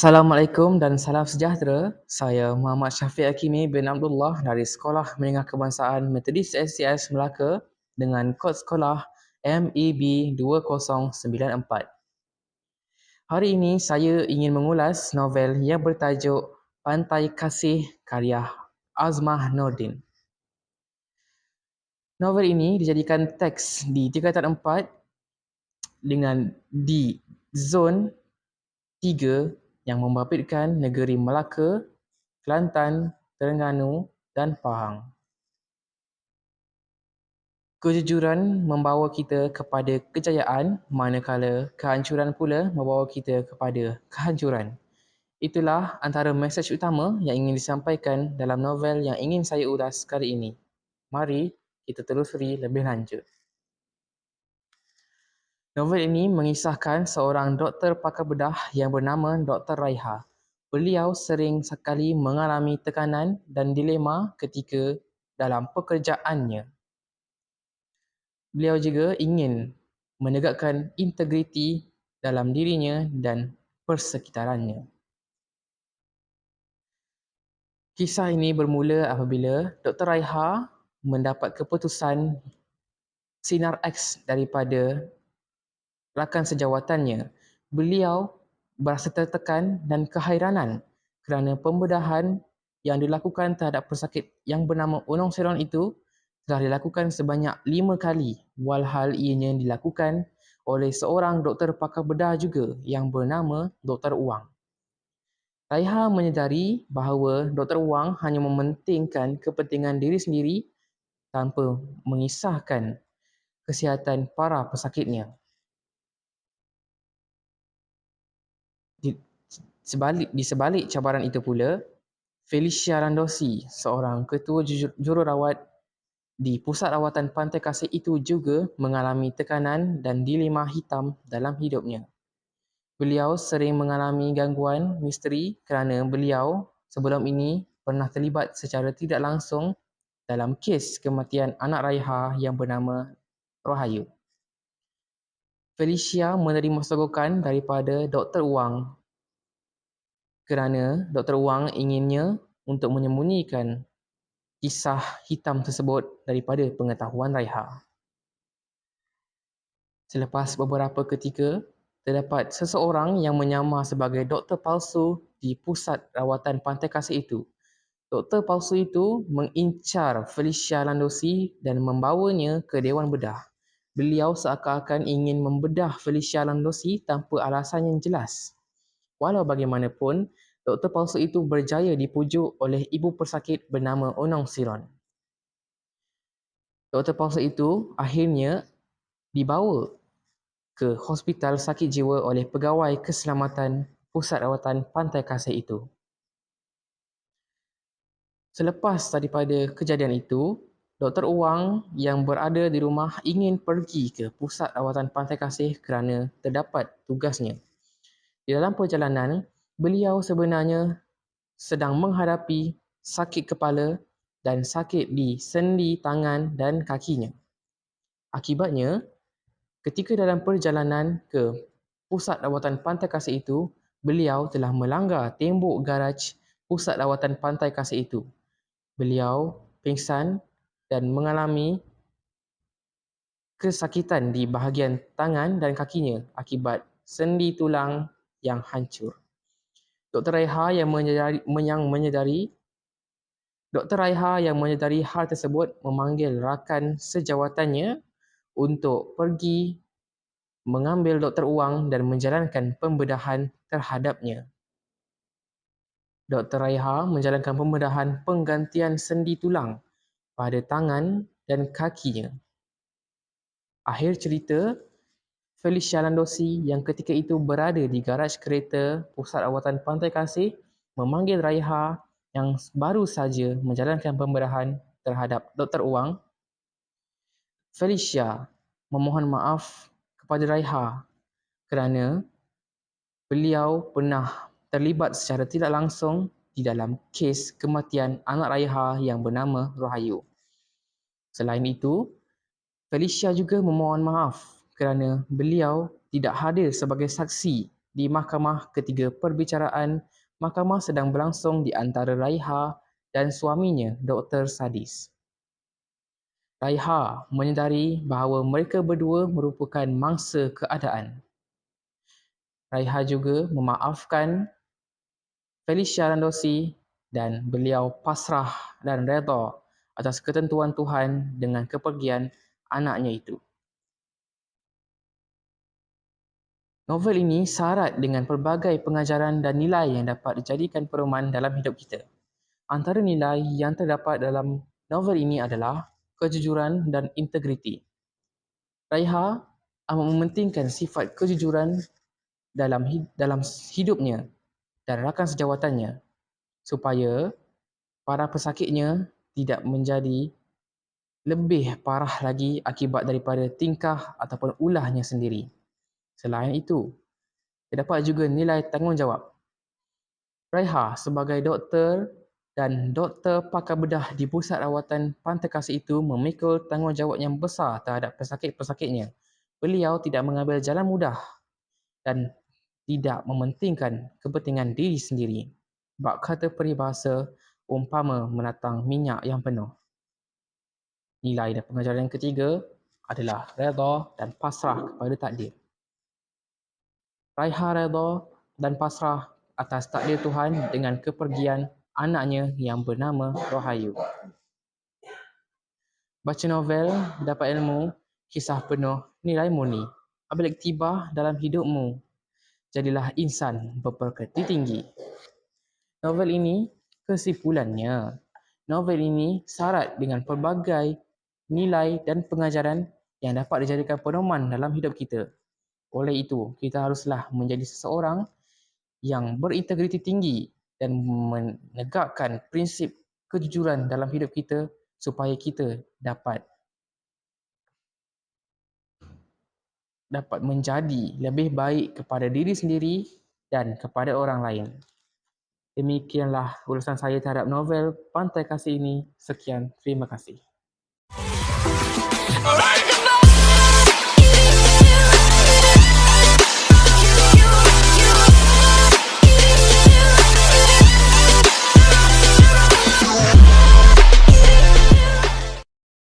Assalamualaikum dan salam sejahtera. Saya Muhammad Syafiq Hakimi bin Abdullah dari Sekolah Menengah Kebangsaan Metodis SCS Melaka dengan kod sekolah MEB 2094. Hari ini saya ingin mengulas novel yang bertajuk Pantai Kasih karya Azmah Nordin. Novel ini dijadikan teks di tingkatan 4 dengan di zon 3 yang membabitkan negeri Melaka, Kelantan, Terengganu dan Pahang. Kejujuran membawa kita kepada kejayaan manakala kehancuran pula membawa kita kepada kehancuran. Itulah antara mesej utama yang ingin disampaikan dalam novel yang ingin saya ulas kali ini. Mari kita telusuri lebih lanjut. Novel ini mengisahkan seorang doktor pakar bedah yang bernama Dr. Raiha. Beliau sering sekali mengalami tekanan dan dilema ketika dalam pekerjaannya. Beliau juga ingin menegakkan integriti dalam dirinya dan persekitarannya. Kisah ini bermula apabila Dr. Raiha mendapat keputusan sinar X daripada rakan sejawatannya, beliau berasa tertekan dan kehairanan kerana pembedahan yang dilakukan terhadap pesakit yang bernama Unong Seron itu telah dilakukan sebanyak lima kali walhal ianya dilakukan oleh seorang doktor pakar bedah juga yang bernama Dr. Wang. Raiha menyedari bahawa Dr. Wang hanya mementingkan kepentingan diri sendiri tanpa mengisahkan kesihatan para pesakitnya. Sebalik, di sebalik cabaran itu pula, Felicia Randosi, seorang ketua jururawat di pusat rawatan Pantai Kasih itu juga mengalami tekanan dan dilema hitam dalam hidupnya. Beliau sering mengalami gangguan misteri kerana beliau sebelum ini pernah terlibat secara tidak langsung dalam kes kematian anak Raiha yang bernama Rohayu. Felicia menerima sogokan daripada Dr. Wang kerana Dr. Wang inginnya untuk menyembunyikan kisah hitam tersebut daripada pengetahuan Raiha. Selepas beberapa ketika, terdapat seseorang yang menyamar sebagai doktor palsu di pusat rawatan Pantai Kasih itu. Doktor palsu itu mengincar Felicia Landosi dan membawanya ke Dewan Bedah beliau seakan-akan ingin membedah Felicia Landosi tanpa alasan yang jelas. Walau bagaimanapun, doktor palsu itu berjaya dipujuk oleh ibu pesakit bernama Onong Siron. Doktor palsu itu akhirnya dibawa ke hospital sakit jiwa oleh pegawai keselamatan pusat rawatan Pantai Kasih itu. Selepas daripada kejadian itu, Dr. Wang yang berada di rumah ingin pergi ke pusat rawatan Pantai Kasih kerana terdapat tugasnya. Di dalam perjalanan, beliau sebenarnya sedang menghadapi sakit kepala dan sakit di sendi tangan dan kakinya. Akibatnya, ketika dalam perjalanan ke pusat rawatan Pantai Kasih itu, beliau telah melanggar tembok garaj pusat rawatan Pantai Kasih itu. Beliau pingsan dan mengalami kesakitan di bahagian tangan dan kakinya akibat sendi tulang yang hancur. Dr. Raiha yang menyedari, yang menyedari Dr. Raiha yang menyedari hal tersebut memanggil rakan sejawatannya untuk pergi mengambil Dr. Uang dan menjalankan pembedahan terhadapnya. Dr. Raiha menjalankan pembedahan penggantian sendi tulang pada tangan dan kakinya. Akhir cerita, Felicia Landosi yang ketika itu berada di garaj kereta Pusat Rawatan Pantai Kasih memanggil Raiha yang baru saja menjalankan pemberahan terhadap Dr. Uang. Felicia memohon maaf kepada Raiha kerana beliau pernah terlibat secara tidak langsung di dalam kes kematian anak Raiha yang bernama Rohayu. Selain itu, Felicia juga memohon maaf kerana beliau tidak hadir sebagai saksi di mahkamah ketiga perbicaraan, mahkamah sedang berlangsung di antara Raiha dan suaminya, Dr. Sadis. Raiha menyedari bahawa mereka berdua merupakan mangsa keadaan. Raiha juga memaafkan Felicia Randosi dan beliau pasrah dan redha atas ketentuan Tuhan dengan kepergian anaknya itu. Novel ini syarat dengan pelbagai pengajaran dan nilai yang dapat dijadikan perumahan dalam hidup kita. Antara nilai yang terdapat dalam novel ini adalah kejujuran dan integriti. Raiha amat mementingkan sifat kejujuran dalam dalam hidupnya dan rakan sejawatannya supaya para pesakitnya tidak menjadi lebih parah lagi akibat daripada tingkah ataupun ulahnya sendiri. Selain itu, terdapat juga nilai tanggungjawab. Raiha sebagai doktor dan doktor pakar bedah di pusat rawatan Pantai Kasih itu memikul tanggungjawab yang besar terhadap pesakit-pesakitnya. Beliau tidak mengambil jalan mudah dan tidak mementingkan kepentingan diri sendiri. Bak kata peribahasa, umpama menatang minyak yang penuh. Nilai dan pengajaran yang ketiga adalah redha dan pasrah kepada takdir. Raiha redha dan pasrah atas takdir Tuhan dengan kepergian anaknya yang bernama Rohayu. Baca novel dapat ilmu, kisah penuh nilai murni. Apabila tiba dalam hidupmu, jadilah insan berperkati tinggi. Novel ini kesimpulannya. Novel ini syarat dengan pelbagai nilai dan pengajaran yang dapat dijadikan pedoman dalam hidup kita. Oleh itu, kita haruslah menjadi seseorang yang berintegriti tinggi dan menegakkan prinsip kejujuran dalam hidup kita supaya kita dapat dapat menjadi lebih baik kepada diri sendiri dan kepada orang lain. Demikianlah ulasan saya terhadap novel Pantai Kasih ini. Sekian, terima kasih.